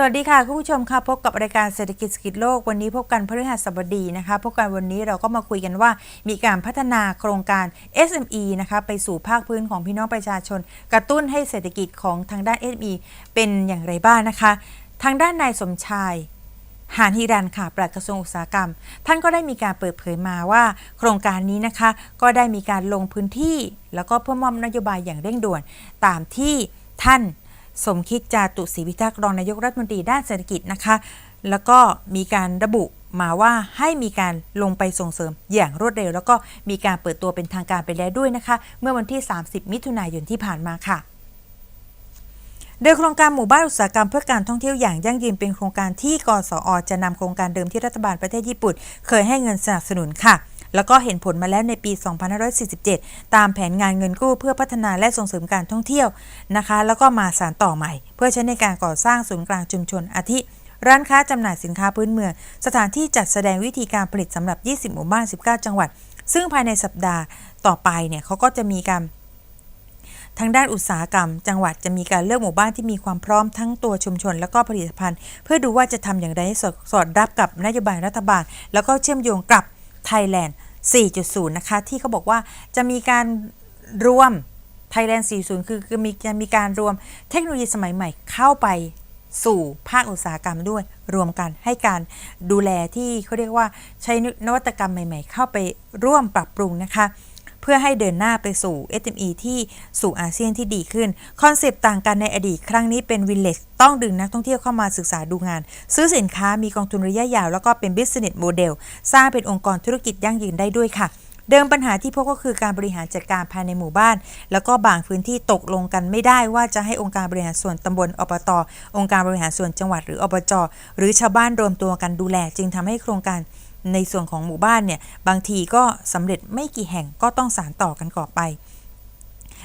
สวัสดีค่ะ คุณผู้ชมค่ะ พบกับรายการเศรษฐกิจสกิจโลกวันนี้พบกันพฤหัสบดีนะคะ พบกันวันนี้เราก็มาคุยกันว่า มีการพัฒนาโครงการ SME นะคะไปสู่ภาคพื้นของพี่น้องประชาชน กระตุ้นให้เศรษฐกิจของทางด้าน SME เป็นอย่างไรบ้างนะคะ ทางด้านนายสมชายหานฮิรันค่ะ ปลัดกระทรวงอุตสาหกรรม ท่านก็ได้มีการเปิดเผยมาว่า โครงการนี้นะคะ ก็ได้มีการลงพื้นที่ แล้วก็เพื่อมอบนโยบายอย่างเร่งด่วนตามที่ท่าน สมคิดจาตุศรีพิทักษ์รองนายกรัฐมนตรีด้านเศรษฐกิจนะคะ แล้วก็มีการระบุมาว่าให้มีการลงไปส่งเสริมอย่างรวดเร็ว แล้วก็มีการเปิดตัวเป็นทางการไปแล้วด้วยนะคะ เมื่อวันที่ 30 มิถุนายนที่ผ่านมาค่ะโดยโครงการหมู่บ้านอุตสาหกรรมเพื่อการท่องเที่ยวอย่างยั่งยืนเป็นโครงการที่กสอจะนำโครงการเดิมที่รัฐบาลประเทศญี่ปุ่น เคยให้เงินสนับสนุนค่ะ แล้วก็เห็นผลมาแล้วในปี 2547 ตามแผนงานเงินกู้เพื่อพัฒนาและส่งเสริมการท่องเที่ยวนะคะ แล้วก็มาสานต่อใหม่ เพื่อใช้ในการก่อสร้างศูนย์กลางชุมชนอาทิร้านค้าจำหน่ายสินค้าพื้นเมือง สถานที่จัดแสดงวิธีการผลิตสำหรับ 20 หมู่บ้าน 19 จังหวัด ซึ่งภายในสัปดาห์ต่อไปเนี่ยเขาก็จะมีการทางด้านอุตสาหกรรม จังหวัดจะมีการเลือกหมู่บ้านที่มีความพร้อมทั้งตัวชุมชน และก็ผลิตภัณฑ์ เพื่อดูว่าจะทำอย่างไรให้สอดสอดรับกับนโยบายรัฐบาล แล้วก็เชื่อมโยงกับ ไทยแลนด์4.0 นะคะ ที่เขาบอกว่าจะมีการรวมไทยแลนด์4.0คือคือมีจะมีการรวมเทคโนโลยีสมัยใหม่เข้าไปสู่ภาคอุตสาหกรรมด้วยรวมกันให้การดูแลที่เขาเรียกว่าใช้นวัตกรรมใหม่ ๆ เข้าไปร่วมปรับปรุงนะคะ เพื่อให้เดินหน้าไปสู่ SME ที่สู่อาเซียนที่ดีขึ้น คอนเซปต์ต่างกันในอดีตครั้งนี้เป็น Village ต้องดึงนักท่องเที่ยวเข้ามาศึกษาดูงาน ซื้อสินค้ามีกองทุนระยะยาว แล้วก็เป็น Business Model สร้างเป็นองค์กรธุรกิจยั่งยืนได้ด้วยค่ะเดิมปัญหาที่พบก็คือการบริหารจัดการภายในหมู่บ้าน แล้วก็บางพื้นที่ตกลงกันไม่ได้ว่าจะให้องค์การบริหารส่วนตำบลอบต องค์การบริหารส่วนจังหวัดหรืออบจ หรือชาวบ้านรวมตัวกันดูแล จึงทำให้โครงการ ในส่วนของหมู่บ้านเนี่ยบางทีก็สำเร็จไม่กี่แห่งก็ต้องสานต่อกันก่อไป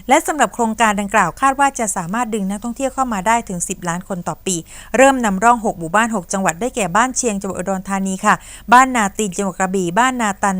และสำหรับโครงการดังกล่าวคาดว่าจะสามารถดึงนักท่องเที่ยวเข้ามาได้ถึง 10 ล้านคนต่อปี เริ่มนำร่อง 6 หมู่บ้าน 6 จังหวัดได้แก่บ้านเชียงจังหวัดอุดรธานีค่ะ บ้านนาตีนจังหวัดกระบี่บ้านนาตัน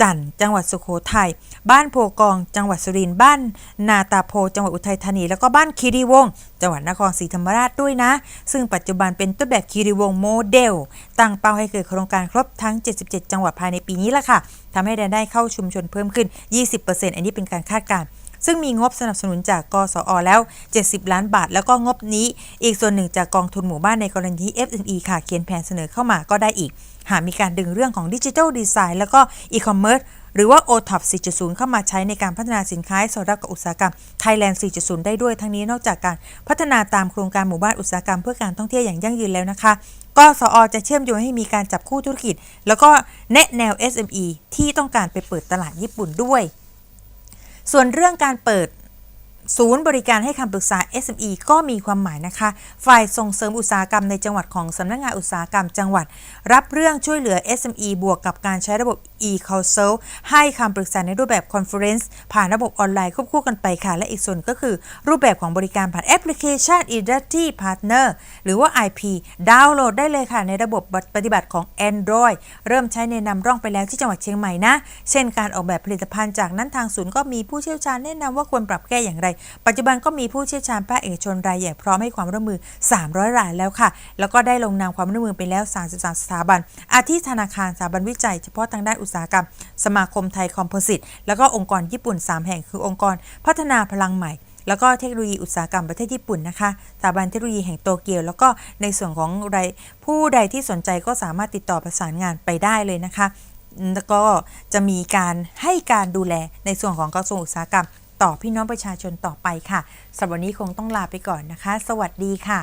จันทร์จังหวัดสุโขทัย บ้านโพกอง จังหวัดสุรินทร์ บ้านนาตาโพ จังหวัดอุทัยธานี แล้วก็บ้านคีรีวงศ์ จังหวัดนครศรีธรรมราชด้วยนะ ซึ่งปัจจุบันเป็นต้นแบบคีรีวงศ์โมเดล ตั้งเป้าให้เกิดโครงการครบทั้ง 77 จังหวัดภายในปีนี้ละค่ะ ทำให้รายได้เข้าชุมชนเพิ่มขึ้น 20%อันนี้เป็นการคาดการณ์ ซึ่งมีงบสนับสนุนจากกสอแล้ว 70 ล้านบาท แล้วก็งบนี้ อีกส่วนหนึ่งจากกองทุนหมู่บ้านในกรณีที่ FNE ค่ะเขียนแผนเสนอเข้ามาก็ได้อีก หากมีการดึงเรื่องของดิจิทัลดีไซน์แล้วก็อีคอมเมิร์ซหรือว่า OTOP 4.0 เข้ามาใช้ในการพัฒนาสินค้าสอดรับกับอุตสาหกรรม Thailand 4.0 ได้ด้วย ทั้งนี้นอกจากการพัฒนาตามโครงการหมู่บ้านอุตสาหกรรมเพื่อการท่องเที่ยวอย่างยั่งยืนแล้วนะคะกสอจะเชื่อมโยงให้มีการจับคู่ธุรกิจ แล้วก็แนะแนว SME ที่ต้องการไปเปิดตลาดญี่ปุ่นด้วย ส่วนเรื่องการเปิดศูนย์บริการให้คำปรึกษา SME ก็มีความหมายนะคะ ฝ่ายส่งเสริมอุตสาหกรรมในจังหวัดของสำนักงงานอุตสาหกรรมจังหวัด รับเรื่องช่วยเหลือ SME บวกกับการใช้ระบบ e-council ให้คำปรึกษาในรูปแบบ conference ผ่านระบบออนไลน์ควบคู่กันไปค่ะ และอีกส่วนก็คือ รูปแบบของบริการผ่านแอปพลิเคชัน Industry Partner หรือว่า IP ดาวน์โหลดได้เลยค่ะ ในระบบปฏิบัติของ Android เริ่มใช้ในนำร่องไปแล้วที่จังหวัดเชียงใหม่นะ เช่นการออกแบบผลิตภัณฑ์จากนั้นทางศูนย์ก็มีผู้เชี่ยวชาญแนะนำว่าควรปรับแก้อย่างไร ปัจจุบันก็มีผู้เชี่ยวชาญภาคเอกชนรายใหญ่พร้อมให้ความร่วมมือ 300 รายแล้วค่ะ แล้วก็ได้ลงนามความร่วมมือไปแล้ว 33 สถาบัน อาทิธนาคารสถาบันวิจัยเฉพาะทางด้านอุตสาหกรรม สมาคมไทยคอมโพสิต แล้วก็องค์กรญี่ปุ่น 3 แห่งคือองค์กรพัฒนาพลังใหม่ แล้วก็เทคโนโลยีอุตสาหกรรมประเทศญี่ปุ่นนะคะสถาบันเทคโนโลยีแห่งโตเกียว แล้วก็ในส่วนของรผู้ใดที่สนใจก็สามารถติดต่อประสานงานไปได้เลยนะคะแล้วก็จะมีการให้การดูแลในส่วนของกระทรวงอุตสาหกรรม ต่อพี่น้องประชาชนต่อไปค่ะสำหรับวันนี้คงต้องลาไปก่อนนะคะ สวัสดีค่ะ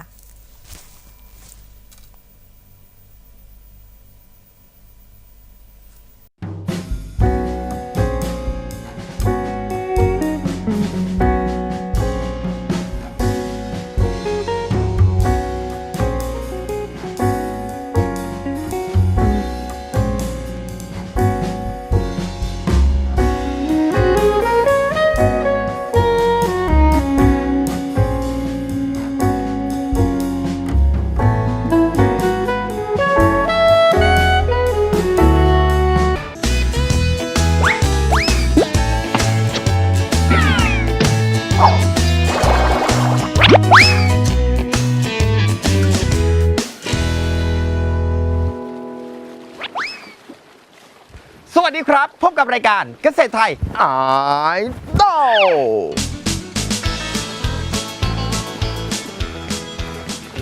ครับ พบกับรายการเกษตรไทยไอดอล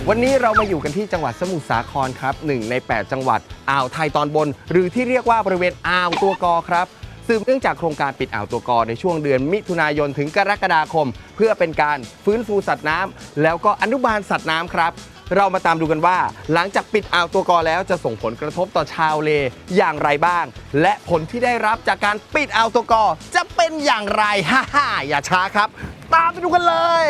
วันนี้เรามาอยู่กันที่จังหวัดสมุทรสาครครับหนึ่งใน 8 จังหวัดอ่าวไทยตอนบน หรือที่เรียกว่าบริเวณอ่าวตัวกอครับสืบเนื่องจากโครงการปิดอ่าวตัวกอในช่วงเดือนมิถุนายนถึงกรกฎาคม เพื่อเป็นการฟื้นฟูสัตว์น้ำแล้วก็อนุบาลสัตว์น้ำครับ เรามาตามดูกันว่า หลังจากปิดอ่าวตัวกอแล้วจะส่งผลกระทบต่อชาวเลอย่างไรบ้าง และผลที่ได้รับจากการปิดอ่าวตัวกอจะเป็นอย่างไรฮ่าฮ่าอย่าช้าครับ ตามไปดูกันเลย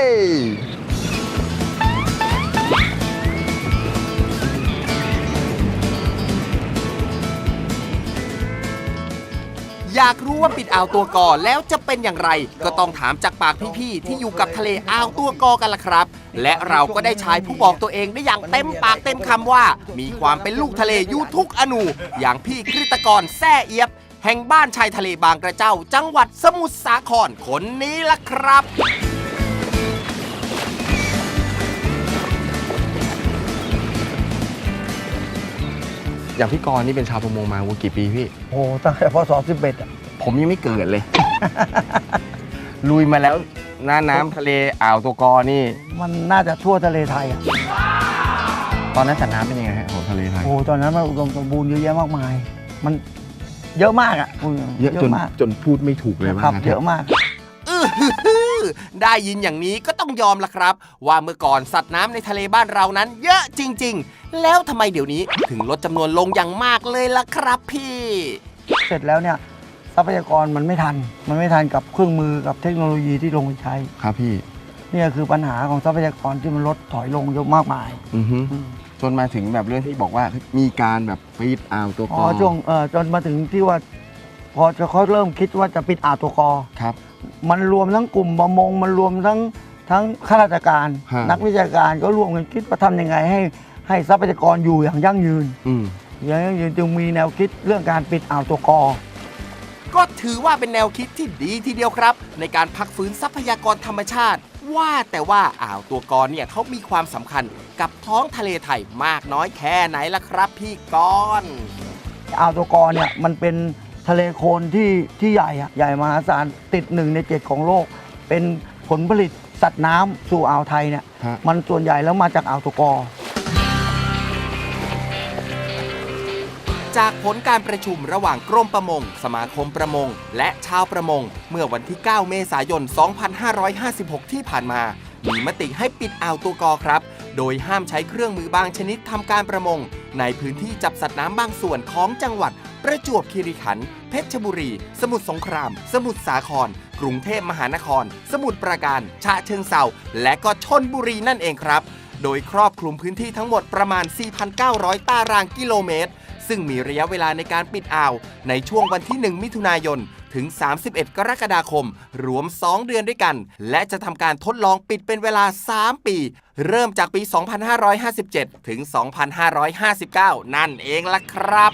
อยากรู้ว่าปิดอ่าวตัวกอแล้วจะเป็นอย่างไร ก็ต้องถามจากปากพี่ๆที่อยู่กับทะเลอ่าวตัวกอกันล่ะครับ และเราก็ได้ชายผู้บอกตัวเองได้อย่างเต็มปากเต็มคำว่า มีความเป็นลูกทะเลอยู่ทุกอนู อย่างพี่กฤตกรแซ่เอียบ แห่งบ้านชายทะเลบางกระเจ้า จังหวัดสมุทรสาครคนนี้ล่ะครับ อย่างพี่กรณ์นี่เป็นชาวประมงมาวักี่ปีพี่ โอ้โหตั้งแต่พศ11อะผมยังไม่เกิดเลย ลุยมาแล้วหน้าน้ำทะเลอ่าวตัวกอนี่ มันน่าจะทั่วทะเลไทยอะตอนนั้นสัตว์น้ำเป็นยังไงฮะของทะเลไทยโอ้โหตอนนั้นมันอุดมสมบูรณ์เยอะแยะมากมาย มันเยอะมากอะพูดเยอะจนมากจนพูดไม่ถูกเลยว่าครับงั้นเยอะมาก อื้อหือหือ ได้ยินอย่างนี้ก็ต้องยอมละครับ ว่าเมื่อก่อนสัตว์น้ำในทะเลบ้านเรานั้น เยอะจริง ๆ แล้วทำไมเดี๋ยวนี้ถึงลดจำนวนลงอย่างมากเลยล่ะครับพี่ เสร็จแล้วเนี่ยทรัพยากรมันไม่ทัน มันไม่ทันกับเครื่องมือกับเทคโนโลยีที่ลงไปใช้ ครับพี่เนี่ยคือปัญหาของทรัพยากรที่มันลดถอยลงเยอะมากมายอือฮึอืมจนมาถึงแบบเรื่องที่บอกว่าเฮ้ยมีการแบบปิดอ่าวตัวกอ๋ออช่วงเอ่อจนมาถึงที่ว่า พอจะเขาเริ่มคิดว่าจะปิดอ่าวตัวกอครับ มันรวมทั้งกลุ่มประมง มันรวมทั้งทั้งข้าราชการ ฮะ นักวิชาการก็รวมกันคิดว่าทำยังไงให้ให้ทรัพยากรอยู่อย่างยั่งยืน อืม อย่างยั่งยืนจึงมีแนวคิดเรื่องการปิดอ่าวตัวกอ ก็ถือว่าเป็นแนวคิดที่ดีทีเดียวครับ ในการพักฟื้นทรัพยากรธรรมชาติ ว่าแต่ว่าอ่าวตัวกรเนี่ยเขามีความสำคัญกับท้องทะเลไทยมากน้อยแค่ไหนล่ะครับพี่กรณ์อ่าวตัวกอเนี่ยมันเป็น ทะเลโคลนที่ที่ใหญ่อะใหญ่มหาศาลติดหนึ่งในเจ็ดของโลก เป็นผลผลิตสัตว์น้ำสู่อ่าวไทยเนี่ยฮะ มันส่วนใหญ่แล้วมาจากอ่าวตัวกอ จากผลการประชุมระหว่างกรมประมง สมาคมประมง และชาวประมง เมื่อวันที่ 9 เมษายน 2556 ที่ผ่านมา มีมติให้ปิดอ่าวตัวกอครับ โดยห้ามใช้เครื่องมือบางชนิดทำการประมง ในพื้นที่จับสัตว์น้ำบางส่วนของจังหวัด ประจวบคีรีขันธ์เพชรบุรี สมุทรสงคราม สมุทรสาคร กรุงเทพมหานคร สมุทรปราการชะเชิงเซาและก็ชนบุรีนั่นเองครับ โดยครอบคลุมพื้นที่ทั้งหมดประมาณ 4,900 ตารางกิโลเมตร ซึ่งมีระยะเวลาในการปิดอ่าว ในช่วงวันที่ 1 มิถุนายน ถึง 31 กรกฎาคม รวม 2 เดือนด้วยกัน และจะทำการทดลองปิดเป็นเวลา 3 ปี เริ่มจากปี 2557 ถึง 2559 นั่นเองล่ะครับ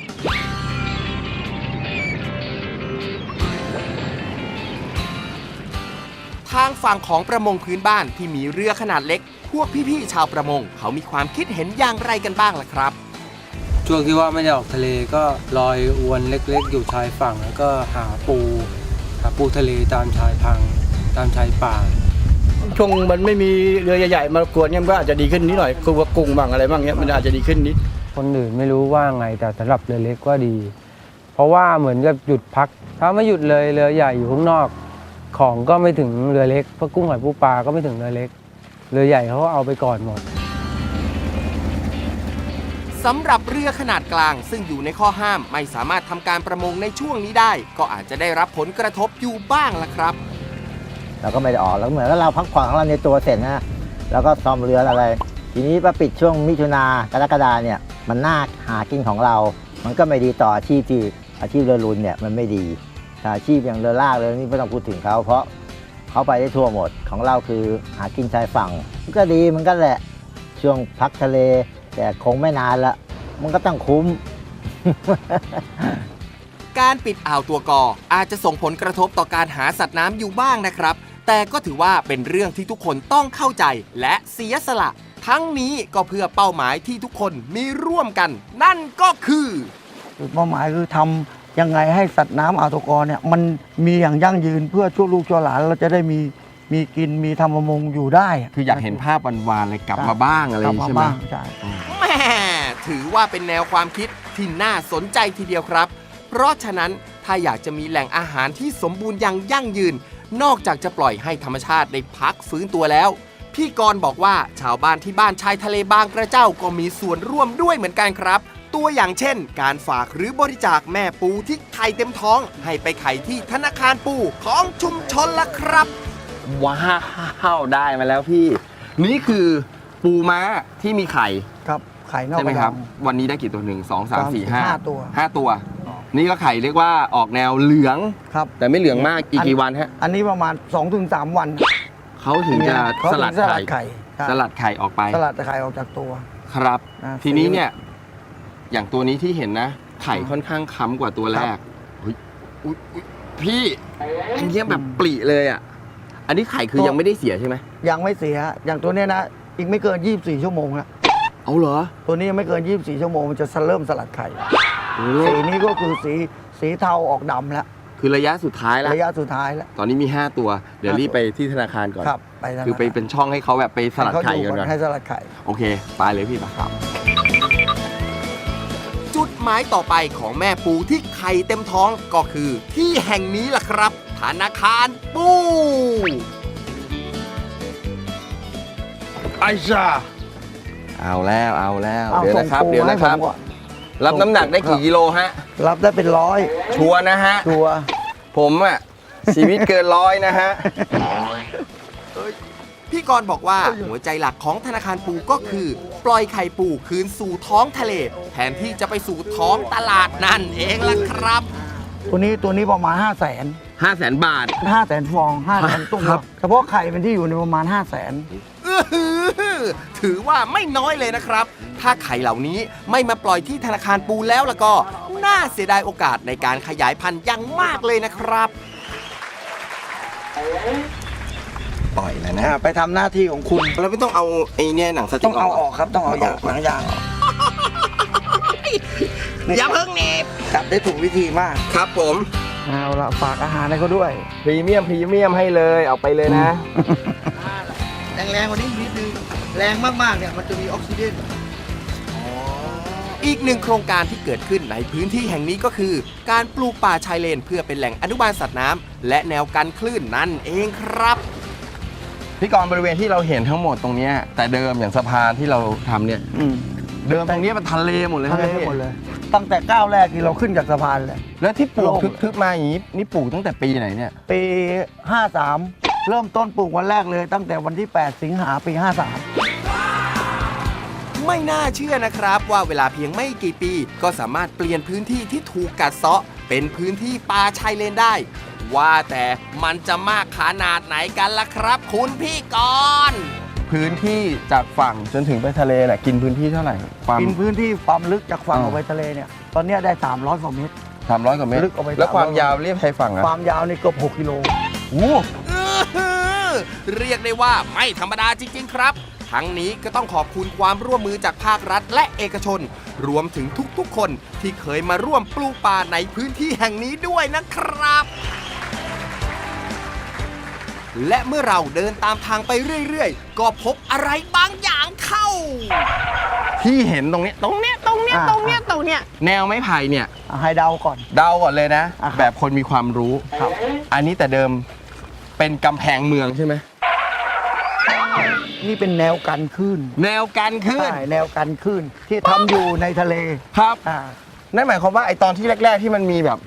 ทางฝั่งของประมงพื้นบ้านที่มีเรือขนาดเล็ก พวกพี่ๆชาวประมง เขามีความคิดเห็นอย่างไรกันบ้างล่ะครับ ช่วงที่ว่าไม่ได้ออกทะเลก็ลอยอวนเล็กๆ อยู่ชายฝั่ง แล้วก็หาปู หาปูทะเลตามชายพัง ตามชายป่า ช่วงมันไม่มีเรือใหญ่ๆมากวนเนี่ยมันก็อาจจะดีขึ้นนิดหน่อยคือว่ากุ้งบ้างอะไรบ้างเนี้ยมันอาจจะดีขึ้นนิด คนอื่นไม่รู้ว่าไงแต่สำหรับเรือเล็กก็ดี เพราะว่าเหมือนกับหยุดพัก ถ้าไม่หยุดเลยเรือใหญ่อยู่ข้างนอก ของก็ไม่ถึงเรือเล็กเพราะกุ้งหอยปูปลาก็ไม่ถึงเรือเล็ก เรือใหญ่เขาก็เอาไปก่อนหมด สำหรับเรือขนาดกลาง ซึ่งอยู่ในข้อห้ามไม่สามารถทำการประมงในช่วงนี้ได้ ก็อาจจะได้รับผลกระทบอยู่บ้างละครับ เราก็ไม่ได้ออกแล้วเหมือนกับเราพักผ่อนของเราในตัวเสร็จนะแล้วก็ซ่อมเรืออะไร ทีนี้มาปิดช่วงมิถุนากรกฎาเนี่ยมันน่าหากินของเรา มันก็ไม่ดีต่ออาชีพที่อาชีพเรือรุนเนี่ยมันไม่ดีอาชีพอย่างเรือลากเรือนี่ไม่ต้องพูดถึงเขาเพราะเขาไปได้ทั่วหมดของเราคือหากินชายฝั่งมันก็ดีมันก็แหละช่วงพักทะเล แต่คงไม่นานละมันก็ต้องคุ้ม การปิดอ่าวตัวกออาจจะส่งผลกระทบต่อการหาสัตว์น้ำอยู่บ้างนะครับ แต่ก็ถือว่าเป็นเรื่องที่ทุกคนต้องเข้าใจและเสียสละ ทั้งนี้ก็เพื่อเป้าหมายที่ทุกคนมีร่วมกัน นั่นก็คือ จุดเป้าหมายคือทำยังไงให้สัตว์น้ำอ่าวตกอเนี่ยมันมีอย่างยั่งยืนเพื่อชั่วลูกชั่วหลานเราจะได้มี มีกินมีทำประมงอยู่ได้ะคืออยากเห็นภาพวานๆเลยกลับมาบ้างอะไรกลับมาใช่ไหมบ้างใช่แม่ถือว่าเป็นแนวความคิดที่น่าสนใจทีเดียวครับ เพราะฉะนั้นถ้าอยากจะมีแหล่งอาหารที่สมบูรณ์อย่างยั่งยืน นอกจากจะปล่อยให้ธรรมชาติได้พักฟื้นตัวแล้ว พี่กรณ์บอกว่าชาวบ้านที่บ้านชายทะเลบางกระเจ้าก็มีส่วนร่วมด้วยเหมือนกันครับ ตัวอย่างเช่น การฝากหรือบริจาคแม่ปูที่ไข่เต็มท้อง ให้ไปไข่ที่ธนาคารปูของชุมชนละครับ ว้าวได้มาแล้วพี่ นี่คือปูม้าที่มีไข่ครับไข่นอกใช่ไหมกะครับดองวันนี้ได้กี่ตัวหนึ่งสองสามสี่ห้าห้าตัวห้าตัว นี่ก็ไข่เรียกว่าออกแนวเหลืองครับ แต่ไม่เหลืองมากอีกกี่วันฮะอันนี้ประมาณ2-3วันเขาถึงจะเขาสถึงลัดสลัไข่ดไข่ใช่สลัดไข่ออกไป สลัดไข่ออกจากตัว ครับอ่าทีนี้สีเนี่ย อย่างตัวนี้ที่เห็นนะ ไข่ค่อนข้างค้ำกว่าตัวแรกเฮ้ยอุ๊ยอุ๊ยพี่อันเนี้ยแบบปลีเลยอะ อันนี้ไข่คือยังไม่ได้เสียใช่ไหมยังไม่เสีย อย่างตัวเนี้ยนะ อีกไม่เกิน 24 ชั่วโมงนะเอาเหรอตัวนี้ยังไม่เกิน 24 ชั่วโมงมันจะเริ่มสลัดไข่ โอ้สีนี้ก็คือสีสีเทาออกดำแล้วคือระยะสุดท้ายแล้ว ระยะสุดท้ายแล้ว ตอนนี้มี 5 ตัว เดี๋ยวห้ารีบตัวไปที่ธนาคารก่อน ครับไปธนาคารคือไปเป็นช่องให้เขาแบบไปสลัดไข่ให้กันเขาก่อนให้สลัดไข่ โอเค ไปเลยพี่ปะครับ จุดหมายต่อไปของแม่ปูที่ไข่เต็มท้องก็คือที่แห่งนี้ล่ะครับ ธนาคารปูไอชาเอาแล้วเอาแล้วเอาเดี๋ยวส่งนะครับปูเดี๋ยวให้นะครับผมก่อนรับน้ำหนักได้กี่กิโลฮะ รับได้เป็นร้อย ชัวร์นะฮะตัวผมอะชีวิตเกินร้อยนะฮะ พี่กรณ์บอกว่าหัวใจหลักของธนาคารปูก็คือ ปล่อยไข่ปูคืนสู่ท้องทะเลแทนที่จะไปสู่ท้องตลาดนั่นเองล่ะครับ ตัวนี้ตัวนี้ประมาณ5 0 0 0 0 0 5 0 0แสนบาท5 0 0 0 0 0ฟอง5 0 0 0 0 0ตัวครับ เฉพาะไข่เป็นที่อยู่ในประมาณ5 0 0 0 0 0อื้อหือถือว่าไม่น้อยเลยนะครับ ถ้าไข่เหล่านี้ไม่มาปล่อยที่ธนาคารปูแล้วล่ะก็ น่าเสียดายโอกาสในการขยายพันธุ์อย่างมากเลยนะครับ ปล่อยแล้วนะอ่าไปทำหน้าที่ของคุณ เราไม่ต้องเอาไอ้เนี่ยหนังสติ๊กต้องเอาออกครับ ต้องเอาอย่างหลังอย่างอย่าเพิ่งหนีบจับได้ถูกวิธีมาก ครับผม เอาละฝากอาหารให้เขาด้วย พรีเมียมพรีเมียมให้เลยเอาไปเลยนะ แรงๆกว่านี้นิดนึงแรงมากๆเนี่ยมันจะมีออกซิเจนอีกหนึ่งโครงการที่เกิดขึ้นในพื้นที่แห่งนี้ก็คือ การปลูกป่าชายเลนเพื่อเป็นแหล่งอนุบาลสัตว์น้ำและแนวกันคลื่นนั่นเองครับ พี่กรณ์บริเวณที่เราเห็นทั้งหมดตรงเนี้ยแต่เดิมอย่างสะพานที่เราทำเนี่ย อืม เดิมตรงเนี้ยเป็นทะเลหมดเลยทะเลใช่ไหมพี่หมดเลย ตั้งแต่ก้าวแรกที่เราขึ้นจากสะพานเลย แล้วที่ปลูกโล่งทึบๆมาอย่างนี้นี่ปลูกตั้งแต่ปีไหนเนี่ย ปี 53 เริ่มต้นปลูกวันแรกเลย ตั้งแต่วันที่ 8 สิงหาปี 53 ไม่น่าเชื่อนะครับว่าเวลาเพียงไม่กี่ปี ก็สามารถเปลี่ยนพื้นที่ที่ถูกกัดเซาะ เป็นพื้นที่ป่าชายเลนได้ ว่าแต่มันจะมากขนาดไหนกันล่ะครับ คุณพี่กรณ์ พื้นที่จากฝั่งจนถึงไปทะเลน่ะกินพื้นที่เท่าไหร่ความ กินพื้นที่ความลึกจากฝั่งอ่า ออกไปทะเลเนี่ยตอนเนี้ยได้ 300กว่าเมตร สามร้อยกว่าเมตรลึกออกไปแล้วความ300ยาวเรียบชายฝั่งอะความยาวนี่เกือบ6กิโล โอ้อื้อหือเรียกได้ว่าไม่ธรรมดาจริง ๆ ครับ ทั้งนี้ก็ต้องขอบคุณความร่วมมือจากภาครัฐและเอกชน รวมถึงทุกๆ คนที่เคยมาร่วมปลูกป่าในพื้นที่แห่งนี้ด้วยนะครับ และเมื่อเราเดินตามทางไปเรื่อยๆ ก็พบอะไรบางอย่างเข้า ที่เห็นตรงเนี้ยตรงเนี้ยตรงเนี้ยอ่า ตรงเนี้ยตรงเนี้ยแนวไม้ไผ่เนี่ยอะให้เดาก่อน เดาก่อนเลยนะ อะครับ แบบคนมีความรู้ครับอันนี้แต่เดิมเป็นกำแพงเมืองใช่ไหมนี่เป็นแนวกันคลื่นแนวกันขึ้นใช่แนวกันคลื่นที่ทำอยู่ในทะเลครับ อ่านั่นหมายความว่าไอตอนที่แรก ๆ ที่มันมีแบบ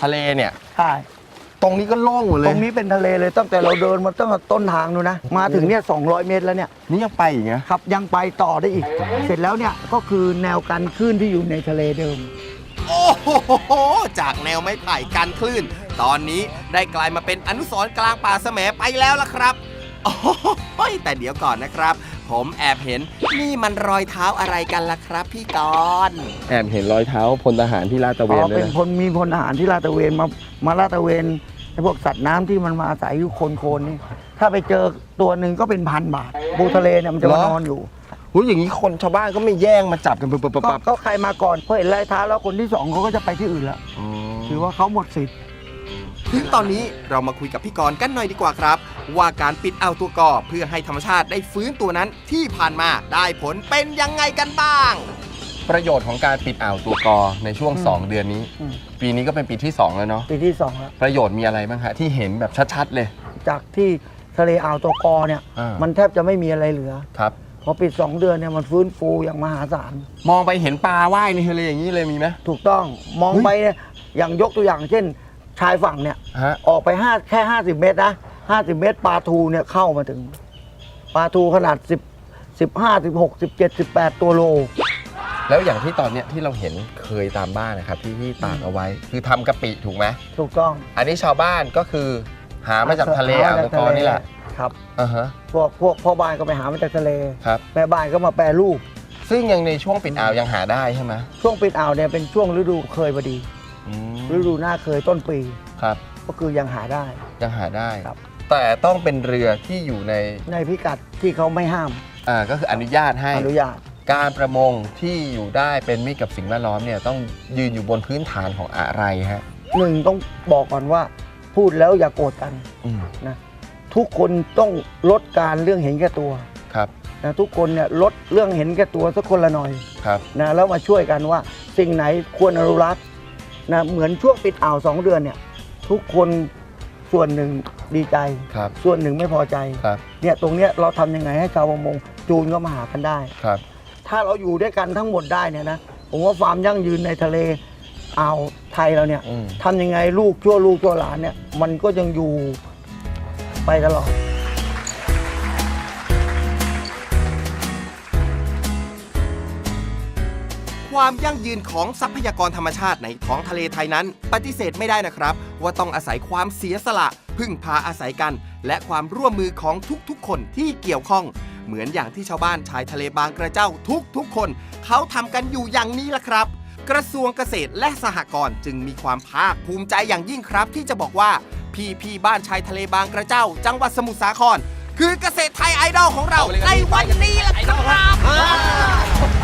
ทะเลเนี่ย ใช่ ตรงนี้ก็โล่งหมดเลตยรงนี้เป็นทะเลเลยตั้งแต่เราเดินมาตั้งแต่ต้นทางนู้นนะ มาถึงเนี่ย200 เมตรแล้วเนี่ย นี่ยังไปอีกนะ ครับยังไปต่อได้อีก เสร็จแล้วเนี่ยก็คือแนวกันคลื่นที่อยู่ในทะเลเดิม โอ้โหจากแนวไม้ไผ่กันคลื่น ตอนนี้ได้กลายมาเป็นอนุสรณ์กลางป่าแสมไปแล้วล่ะครับโอ้ยแต่เดี๋ยวก่อนนะครับ ผมแอบเห็นนี่มันรอยเท้าอะไรกันล่ะครับ พี่กรณ์แอบเห็นรอยเท้าพลทหารที่ลาดตระเวอ๋นอด้วเป็ยนนะพลมีพลทหารที่ลาดตระเวนมามาลาดตระเวนไอ้พวกสัตว์น้ำที่มันมาอาศัยอยู่โคนๆนี่ถ้าไปเจอตัวหนึ่งก็เป็นพันบาทปูทะเลเนี่ยมันจะมานอนอยู่หูยอย่างนี้คนชาวบ้านก็ไม่แย่งมาจับกันปุ๊บปุ๊บปุ๊บก็ปั๊บก็ใครมาก่อนพอเห็นรอยเท้าแล้วคนที่สองเขาก็จะไปที่อื่นแล้วอ๋อถือว่าเขาหมดสิทธิ์ ถึงตอนนี้เรามาคุยกับพี่กรณ์กันหน่อยดีกว่าครับ ว่าการปิดอ่าวตัวกอเพื่อให้ธรรมชาติได้ฟื้นตัวนั้นที่ผ่านมาได้ผลเป็นยังไงกันบ้าง ประโยชน์ของการปิดอ่าวตัวกอในช่วงอืม2เดือนนี้ อืม ปีนี้ก็เป็นปีที่ 2 แล้วเนาะปีที่สองแล้ว ประโยชน์มีอะไรบ้างฮะที่เห็นแบบชัดๆเลย จากที่ทะเลอ่าวตัวกอเนี่ย อ่ามั มันแทบจะไม่มีอะไรเหลือ ครับ พอปิด 2 เดือนเนี่ยมันฟื้นฟูอย่างมหาศาล มองไปเห็นปลาว่ายในทะเลอย่างนี้เลยมีไหม ถูกต้องมองเฮ้ย ไปเนี่ยอย่างยกตัวอย่างเช่น ชายฝั่งเนี่ย ฮะ ออกไปห้าแค่ 50 เมตรนะ 50เมตรปลาทูเนี่ยเข้ามาถึง ปลาทูขนาด10 15 16 17 18ตัวโล แล้วอย่างที่ตอนเนี้ยที่เราเห็นเคยตามบ้านนะครับที่ที่ตากเอาไว้ คือทำกะปิถูกไหมถูกต้องอันนี้ชาวบ้านก็คือหามาจากทะเลอ่าวตะกอนี่แหละครับ อ่าฮะพวกพวกพ่อบ้านก็ไปหามาจากทะเล ครับ แม่บ้านก็มาแปรรูป ซึ่งยังในช่วงปิดอ่าวยังหาได้ใช่ไหมช่วงปิดอ่าวเนี่ยเป็นช่วงฤดูเคยพอดี อืมฤดูหน้าเคยต้นปี ครับ ก็คือยังหาได้ ยังหาได้ ครับ แต่ต้องเป็นเรือที่อยู่ในในพิกัดที่เขาไม่ห้ามอ่าก็คืออนุญาตให้ อนุญาต การประมงที่อยู่ได้เป็นมิตรกับสิ่งแวดล้อมเนี่ยต้องยืนอยู่บนพื้นฐานของอะไรฮะหนึ่งต้องบอกก่อนว่า พูดแล้วอย่าโกรธกันอืมนะทุกคนต้องลดการเรื่องเห็นแก่ตัวครับนะทุกคนเนี่ยลดเรื่องเห็นแก่ตัวสักคนละหน่อยครับนะแล้วมาช่วยกันว่าสิ่งไหนควรอนุรักษ์นะเหมือนช่วงปิดอ่าวสองเดือนเนี่ยทุกคน ส่วนหนึ่งดีใจ ครับส่วนหนึ่งไม่พอใจ ครับเนี่ยตรงเนี้ยเราทำยังไงให้ชาวประมงจูนก็มาหากันได้ ครับถ้าเราอยู่ด้วยกันทั้งหมดได้เนี่ยนะผมว่าความยั่งยืนในทะเลอ่าวไทยเราเนี่ยอืม ทำยังไงลูกชั่วลูกชั่วหลานเนี่ยมันก็ยังอยู่ไปตลอด ความยั่งยืนของทรัพยากรธรรมชาติในท้องทะเลไทยนั้น ปฏิเสธไม่ได้นะครับ ว่าต้องอาศัยความเสียสละ พึ่งพาอาศัยกัน และความร่วมมือของทุกๆ คนที่เกี่ยวข้อง เหมือนอย่างที่ชาวบ้านชายทะเลบางกระเจ้าทุกๆ คน เขาทำกันอยู่อย่างนี้ละครับ กระทรวงเกษตรและสหกรณ์จึงมีความภาคภูมิใจอย่างยิ่งครับ ที่จะบอกว่าพี่พี่ๆบ้านชายทะเลบางกระเจ้า จังหวัดสมุทรสาคร คือเกษตรไทยไอดอลของเราในวันนี้ละครับ